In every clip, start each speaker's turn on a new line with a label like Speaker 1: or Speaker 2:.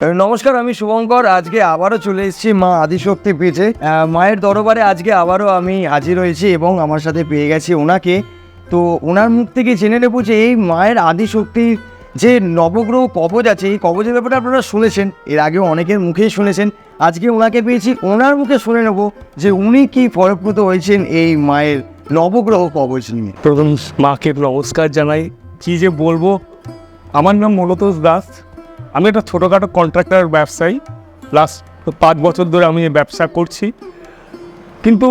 Speaker 1: নমস্কার, আমি শুভঙ্কর। আজকে আবারও চলে এসেছি মা আদিশক্তি পেয়েছে মায়ের দরবারে আজকে আবারও আমি হাজির হয়েছি এবং আমার সাথে পেয়ে গেছি ওনাকে। তো ওনার মুখ থেকে জেনে নেব যে এই মায়ের আদিশক্তির যে নবগ্রহ কবচ আছে, এই কবচের ব্যাপারে আপনারা শুনেছেন, এর আগেও অনেকের মুখেই শুনেছেন। আজকে ওনাকে পেয়েছি, ওনার মুখে শুনে নেব যে উনি কি ফলপ্রদ হয়েছেন এই মায়ের নবগ্রহ কবচ নিয়ে।
Speaker 2: প্রথম মাকে নমস্কার জানাই। কী যে বলব? আমার নাম মনতোষ দাস। আমি একটা ছোটোখাটো কন্ট্রাক্টর ব্যবসায়ী লাস্ট পাঁচ বছর ধরে আমি ব্যবসা করছি। কিন্তু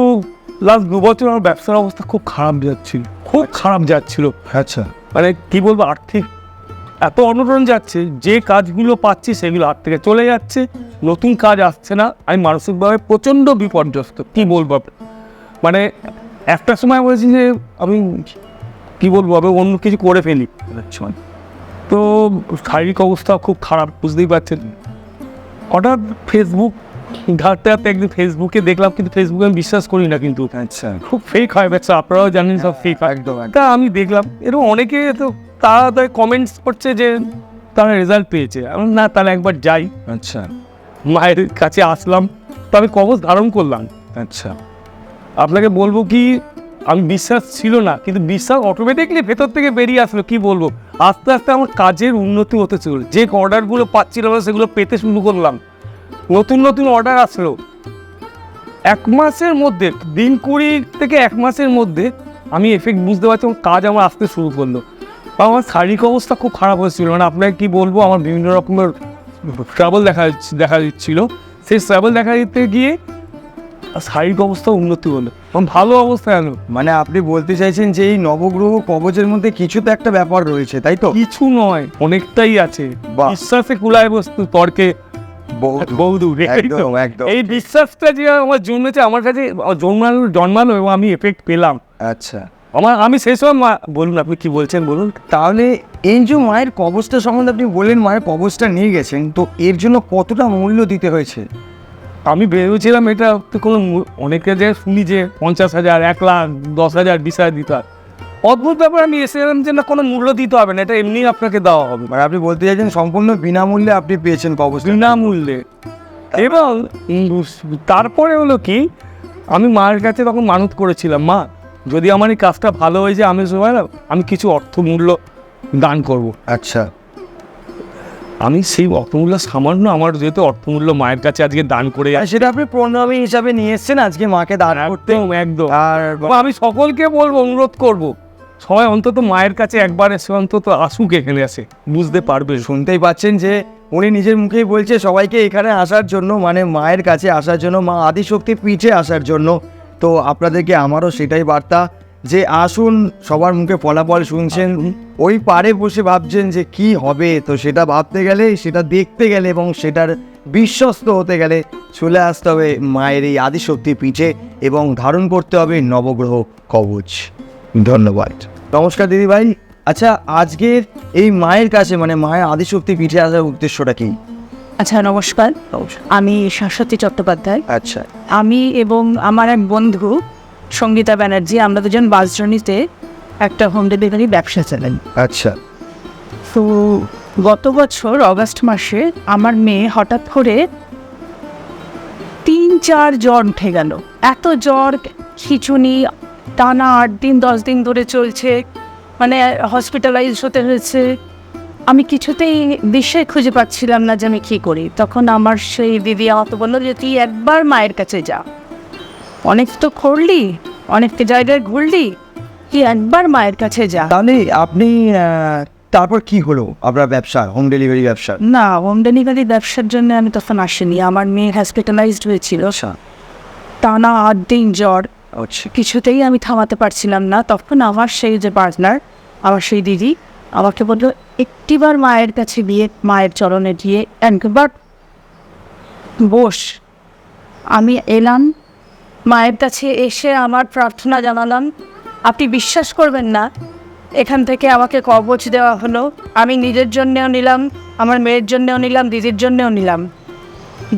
Speaker 2: লাস্ট দু বছর আমার ব্যবসার অবস্থা খুব খারাপ যাচ্ছিল খুব খারাপ যাচ্ছিল।
Speaker 1: আচ্ছা।
Speaker 2: মানে কি বলব আর্থিক এত অনটন যাচ্ছে যে কাজগুলো পাচ্ছি সেগুলো হাত থেকে চলে যাচ্ছে নতুন কাজ আসছে না আমি মানসিকভাবে প্রচণ্ড বিপর্যস্ত কি বলব? মানে একটা সময় বলেছি যে আমি কি বলব আমি অন্য কিছু করে ফেলি। তো শারীরিক অবস্থা খুব খারাপ বুঝতেই পারছেন। হঠাৎ ফেসবুক ঘাটতে ঘাটতে একদিন ফেসবুকে দেখলাম কিন্তু ফেসবুকে আমি বিশ্বাস করি না কিন্তু।
Speaker 1: আচ্ছা।
Speaker 2: খুব ফেক হয় ব্যবসা আপনারাও জানেন সব ফেক হয়।
Speaker 1: একদম
Speaker 2: তা আমি দেখলাম এরকম অনেকে তো তারা তাই কমেন্টস করছে যে তারা রেজাল্ট পেয়েছে। না তাহলে একবার যাই।
Speaker 1: আচ্ছা।
Speaker 2: মায়ের কাছে আসলাম তো আমি কবচ ধারণ করলাম।
Speaker 1: আচ্ছা।
Speaker 2: আপনাকে বলব কি আমি বিশ্বাস ছিল না, কিন্তু বিশ্বাস অটোমেটিকলি ভেতর থেকে বেরিয়ে আসলো, কি বলব? আস্তে আস্তে আমার কাজের উন্নতি হতে চলল যে অর্ডারগুলো পাচ্ছিলাম না, সেগুলো পেতে শুরু করলাম। নতুন নতুন অর্ডার আসলো। এক মাসের মধ্যে, দিন কুড়ি থেকে এক মাসের মধ্যে আমি এফেক্ট বুঝতে পারছি এবং কাজ আমার আসতে শুরু করল। আমার শারীরিক অবস্থা খুব খারাপ হয়েছিল। মানে আপনাকে কি বলব, আমার বিভিন্ন রকমের ট্রাবল দেখা দেখা দিচ্ছিল। সেই ট্রাবল দেখা দিতে গিয়ে শারীরিক অবস্থা উন্নতি হলো। এবং ভালো অবস্থায় আনো
Speaker 1: মানে আপনি বলতে চাইছেন যে এই নবগ্রহ কবচের মধ্যে কিছু তো একটা ব্যাপার রয়েছে তাই তো?
Speaker 2: কিছু নয় অনেকটাই আছে। বিশ্বাসে কুলায় বস্তু তর্কে
Speaker 1: একদম একদম।
Speaker 2: এই বিশ্বাসটা যে আমার জন্মেছে আমার কাছে জন্মালো জন্মালো এবং আমি এফেক্ট পেলাম।
Speaker 1: আচ্ছা।
Speaker 2: আমার আমি সেই সময় মা- বলুন আপনি কি বলছেন বলুন।
Speaker 1: তাহলে এই যে মায়ের কবচটা সম্বন্ধে আপনি বললেন মায়ের কবচটা নিয়ে গেছেন তো এর জন্য কতটা মূল্য দিতে হয়েছে?
Speaker 2: আমি ভেবেছিলাম এটা তো কোনো অনেকে যে শুনি যে পঞ্চাশ হাজার এক লাখ দশ হাজার বিশ হাজার দিতে হয়। অদ্ভুত ব্যাপার আমি এসেছিলাম যে না কোনো মূল্য দিতে হবে না এটা এমনি আপনাকে দেওয়া হবে।
Speaker 1: মানে আপনি বলতে চাইছেন সম্পূর্ণ বিনামূল্যে আপনি পেয়েছেন কবচটা
Speaker 2: বিনামূল্যে। এবং তারপরে হলো কি আমি মায়ের কাছে তখন মানত করেছিলাম মা যদি আমার এই কাজটা ভালো হয়ে যায় আমি সময় আমি কিছু অর্থমূল্য দান করব।
Speaker 1: আচ্ছা।
Speaker 2: আমি সেই অর্থমূল্য সামান্য আমার যেহেতু অর্থমূল্য মায়ের কাছে আজকে দান করে
Speaker 1: সেটা আপনি প্রণামী হিসাবে নিয়ে এসেছেন আজকে মাকে দান করতে।
Speaker 2: একদম। একদম
Speaker 1: আর
Speaker 2: আমি সকলকে বলব অনুরোধ করব সবাই অন্তত মায়ের কাছে একবার এসে অন্তত আসুক এখানে আসে বুঝতে পারবে।
Speaker 1: শুনতেই পাচ্ছেন যে উনি নিজের মুখেই বলছে সবাইকে এখানে আসার জন্য মানে মায়ের কাছে আসার জন্য মা আদিশক্তি পিঠে আসার জন্য। তো আপনাদেরকে আমারও সেটাই বার্তা। যে আসুন সবার মুখে ফলাফল শুনছেন। ওই পারে বসে ভাবছেন যে কি হবে? তো সেটা ভাবতে গেলে সেটা দেখতে গেলে এবং সেটার বিশ্বস্ত হতে গেলে চলে আসতে হবে মায়ের এই আদিশক্তি পিঠে এবং ধারণ করতে হবে নবগ্রহ কবচ। ধন্যবাদ। নমস্কার দিদি ভাই আচ্ছা আজকের এই মায়ের কাছে মানে মায়ের আদিশক্তি পিঠে আসার উদ্দেশ্যটা কি?
Speaker 3: আচ্ছা নমস্কার। আমি শাশ্বতী চট্টোপাধ্যায়।
Speaker 1: আচ্ছা।
Speaker 3: আমি এবং আমার এক বন্ধু সঙ্গীতা ব্যানার্জি আমরা দুজন বাস জার্নিতে একটা হোম ডেলিভারি ব্যবসা চালাই।
Speaker 1: আচ্ছা।
Speaker 3: তো গত বছর অগস্ট মাসে আমার মেয়ে হঠাৎ করে তিন চার জ্বর উঠে গেল। এত জ্বর খিচুনি টানা আট দিন দশ দিন ধরে চলছে মানে হসপিটালাইজ হতে হয়েছে। আমি কিছুতেই দিশে খুঁজে পাচ্ছিলাম না যে আমি কী করি। তখন আমার সেই দিদি আমাকে বলল যে তুই একবার মায়ের কাছে যা। অনেক তো করলি অনেক জায়গায় ঘুরলি তুই একবার মায়ের কাছে যা।
Speaker 1: তাহলে আপনি তারপর কি হলো আপনার ব্যবসা হোম ডেলিভারি ব্যবসা?
Speaker 3: না হোম ডেলিভারি ব্যবসার জন্য আমি তখন আসিনি। আমার মেয়ে হসপিটালাইজড হয়েছিল।
Speaker 1: আচ্ছা।
Speaker 3: টানা আট দিন জ্বর।
Speaker 1: আচ্ছা।
Speaker 3: কিছুতেই আমি থামাতে পারছিলাম না। তখন আমার সেই যে পার্টনার আমার সেই দিদি আমাকে বলল একটিবার মায়ের কাছে গিয়ে মায়ের চরণে গিয়ে একবার বস। আমি এলাম মায়ের কাছে এসে আমার প্রার্থনা জানালাম। আপনি বিশ্বাস করবেন না, এখান থেকে আমাকে কবচ দেওয়া হলো। আমি নিজের জন্যেও নিলাম, আমার মেয়ের জন্যেও নিলাম, দিদির জন্যেও নিলাম।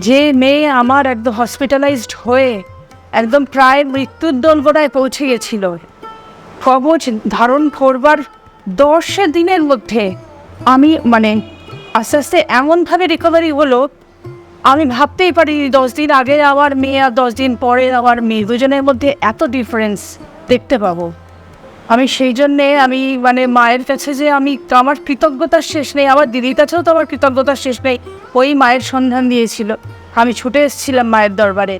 Speaker 3: যে মেয়ে আমার একদম হসপিটালাইজড হয়ে একদম প্রায় মৃত্যুর দোলগোড়ায় পৌঁছে গেছিল, কবচ ধারণ করবার দশ দিনের মধ্যে আমি মানে আস্তে আস্তে এমনভাবে রিকভারি হলো আমি ভাবতেই পারি দশ দিন আগে আমার মেয়ে আর দশ দিন পরে আমার মেয়ে দুজনের মধ্যে এত ডিফারেন্স দেখতে পাবো। আমি সেই জন্যে আমি মানে মায়ের কাছে যে আমি আমার কৃতজ্ঞতার শেষ নেই, আমার দিদির কাছেও তো আমার কৃতজ্ঞতার শেষ নেই, ওই মায়ের সন্ধান দিয়েছিল। আমি ছুটে এসেছিলাম মায়ের দরবারে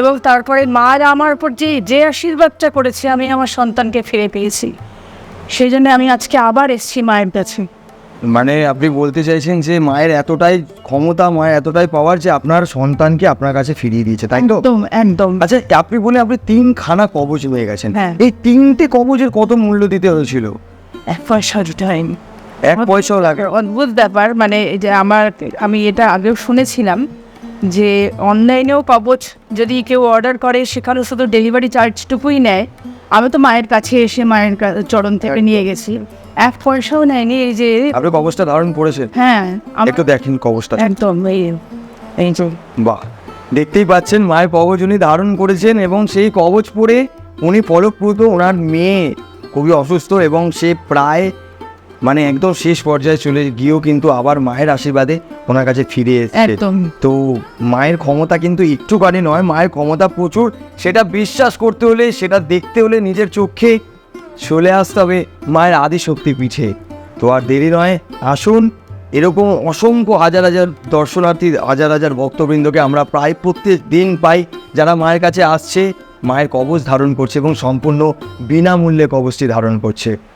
Speaker 3: এবং তারপরে মার আমার উপর যে যে আশীর্বাদটা করেছে, আমি আমার সন্তানকে ফিরে পেয়েছি। সেই জন্য আমি আজকে আবার এসেছি মায়ের কাছে।
Speaker 1: মানে আপনি বলতে চাইছেন যে মায়ের এতটাই ক্ষমতা মায়ের এতটাই পাওয়ার যে আপনার সন্তানকে আপনার কাছে ফিরিয়ে দিয়েছে তাই তো?
Speaker 3: একদম একদম।
Speaker 1: আচ্ছা আপনি বলে আপনি তিন খানা কবচ হয়ে গেছেন।
Speaker 3: হ্যাঁ।
Speaker 1: এই তিনটে কবচের কত মূল্য দিতে হয়েছিল?
Speaker 3: এক পয়সা টাইম
Speaker 1: এক পয়সাও লাগে।
Speaker 3: অদ্ভুত ব্যাপার। মানে এই যে আমার আমি এটা আগেও শুনেছিলাম যে অনলাইনেও কবচ যদি কেউ অর্ডার করে সেখানে শুধু ডেলিভারি চার্জটুকুই নেয়। আমি তো মায়ের কাছে এসে মায়ের চরণ থেকে নিয়ে গেছি। এক পয়সাও নেয়নি এই যে
Speaker 1: আপনি কবচটা ধারণ করেছেন।
Speaker 3: হ্যাঁ
Speaker 1: একটু দেখেন কবচটা
Speaker 3: একদম এই এই
Speaker 1: বাহ। দেখতেই পাচ্ছেন মায়ের কবচ উনি ধারণ করেছেন এবং সেই কবচ পরে উনি ফলপ্রদ ওনার মেয়ে খুবই অসুস্থ এবং সে প্রায় মানে একদম শেষ পর্যায়ে চলে গিয়েও কিন্তু আবার মায়ের আশীর্বাদে ওনার কাছে ফিরে এসেছে।
Speaker 3: একদম।
Speaker 1: তো মায়ের ক্ষমতা কিন্তু একটুখানি নয় মায়ের ক্ষমতা প্রচুর। সেটা বিশ্বাস করতে হলে সেটা দেখতে হলে নিজের চোখে চলে আসতে হবে মায়ের আদিশক্তি পিঠে। তো আর দেরি নয় আসুন। এরকম অসংখ্য হাজার হাজার দর্শনার্থী হাজার হাজার ভক্তবৃন্দকে আমরা প্রায় প্রত্যেক দিন পাই যারা মায়ের কাছে আসছে মায়ের কবচ ধারণ করছে এবং সম্পূর্ণ বিনামূল্যে কবচটি ধারণ করছে।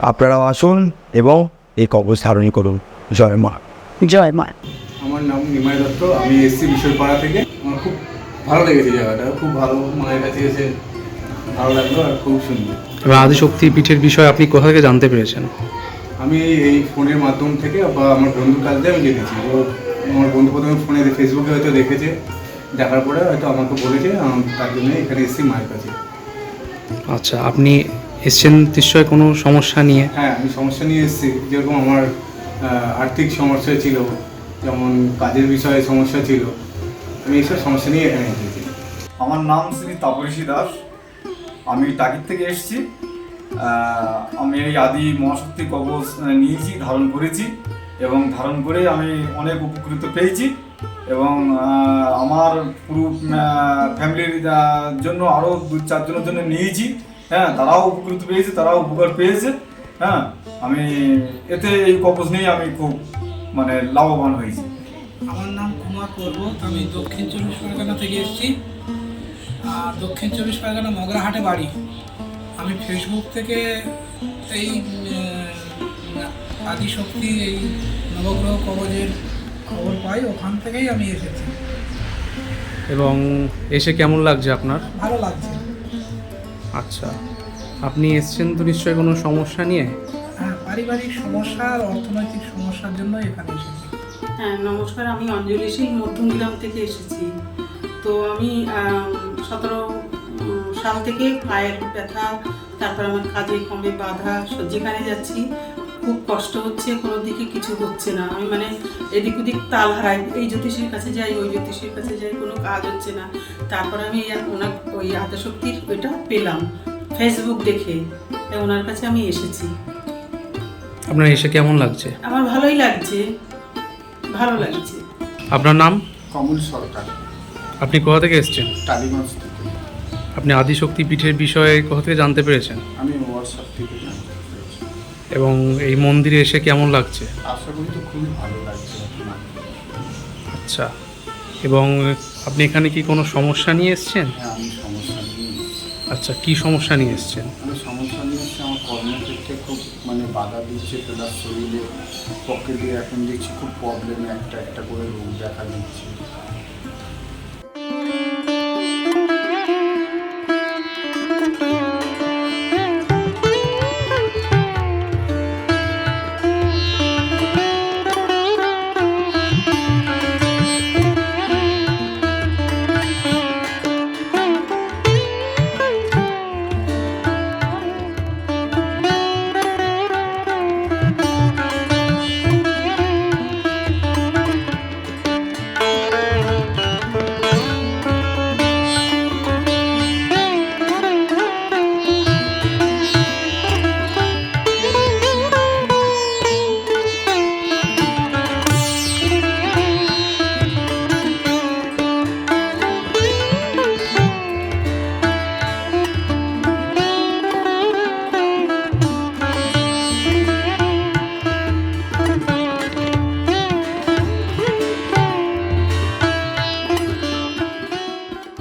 Speaker 1: আপনারাও আসুন এবং এই কবচ ধারণই করুন। জয় মা।
Speaker 3: জয় মা।
Speaker 4: আমার নাম নিমাই দত্ত। আমি এসছি বিষয়পাড়া থেকে। আমার খুব ভালো লেগেছে জায়গাটা। খুব ভালো মায়ের কাছে এসে ভালো লাগল আর খুব সুন্দর।
Speaker 5: এবার আদিশক্তি পীঠের বিষয়ে আপনি কোথা থেকে জানতে পেরেছেন?
Speaker 4: আমি এই ফোনের মাধ্যম থেকে বা আমার বন্ধুর কাছ দিয়ে আমি দেখেছি। ও আমার বন্ধু প্রথমে ফোনে ফেসবুকে হয়তো দেখেছে। দেখার পরে হয়তো আমাকে বলেছে। আম- তার জন্য এখানে এসছি মায়ের কাছে।
Speaker 5: আচ্ছা আপনি এসছেন নিশ্চয় কোনো সমস্যা নিয়ে?
Speaker 4: হ্যাঁ আমি সমস্যা নিয়ে এসেছি। যেরকম আমার আর্থিক সমস্যা ছিল যেমন কাজের বিষয়ে সমস্যা ছিল আমি এইসব সমস্যা নিয়ে এখানে এসেছি।
Speaker 6: আমার নাম শ্রী তাপরিষি দাস। আমি টাকির থেকে এসেছি। আমি এই আদি মহাশক্তি কবচ নিয়েছি ধারণ করেছি এবং ধারণ করে আমি অনেক উপকৃত পেয়েছি এবং আমার পুরো ফ্যামিলির জন্য আরও দু চারজনের জন্য নিয়েছি। হ্যাঁ তারাও উপকৃত পেয়েছে তারাও উপকার পেয়েছে হ্যাঁ আমি এতে এই কবচ নিয়ে আমি খুব মানে লাভবান হয়েছি।
Speaker 7: আমার নাম কুমার পর্বত আমি দক্ষিণ চব্বিশ পরগনা থেকে এসেছি। আর দক্ষিণ চব্বিশ পরগনা মগরাহাটে বাড়ি। আমি ফেসবুক থেকে এই আদিশক্তি এই নবগ্রহ কবজের খবর পাই ওখান থেকেই আমি এসেছি।
Speaker 5: এবং এসে কেমন লাগছে আপনার?
Speaker 7: ভালো লাগছে।
Speaker 5: আচ্ছা। আপনি এসছেন তো নিশ্চয়ই কোনো সমস্যা নিয়ে?
Speaker 7: হ্যাঁ পারিবারিক সমস্যা আর অর্থনৈতিক সমস্যার জন্য এখানে এসেছি।
Speaker 8: হ্যাঁ নমস্কার আমি অঞ্জলি সিং মধ্যমগ্রাম থেকে এসেছি। তো আমি সতেরো সাল থেকে পায়ের ব্যথা তারপর আমার কাজে কমে বাধা যেখানে যাচ্ছি। খুব কষ্ট হচ্ছে কোনো দিকে কিছু হচ্ছে না। আমি মানে এদিক ওদিক তাল হারাই। এই জ্যোতিষীর কাছে যাই ওই জ্যোতিষীর কাছে যাই কোনো কাজ হচ্ছে না। তারপর আমি ওনার ওই আত্মশক্তির ওইটা পেলাম ফেসবুক দেখে। ওনার কাছে আমি এসেছি।
Speaker 5: আপনার এসে কেমন লাগছে?
Speaker 8: আমার ভালোই লাগছে। ভালো লাগছে।
Speaker 5: আপনার নাম?
Speaker 4: কমল সরকার।
Speaker 5: আপনি কোথা থেকে এসছেন?
Speaker 4: টালিগঞ্জ থেকে।
Speaker 5: আপনি আদিশক্তি পীঠের বিষয়ে কোথা থেকে জানতে পেরেছেন?
Speaker 4: আমি হোয়াটসঅ্যাপ থেকে পেরেছি
Speaker 5: এবং এই মন্দিরে এসে কেমন লাগছে?
Speaker 4: আশা করি তো খুবই ভালো লাগছে।
Speaker 5: আচ্ছা এবং আপনি এখানে কি কোনো সমস্যা নিয়ে এসছেন?
Speaker 4: হ্যাঁ আমি সমস্যা নিয়ে এসেছি।
Speaker 5: আচ্ছা কি সমস্যা নিয়ে এসছেন?
Speaker 4: আমি সমস্যা নিয়ে আমার কর্মক্ষেত্রে খুব মানে বাধা দিচ্ছে প্লাস শরীরে পক্ষে দিয়ে এখন দেখছি খুব প্রবলেম একটা একটা করে রোগ দেখা দিচ্ছে।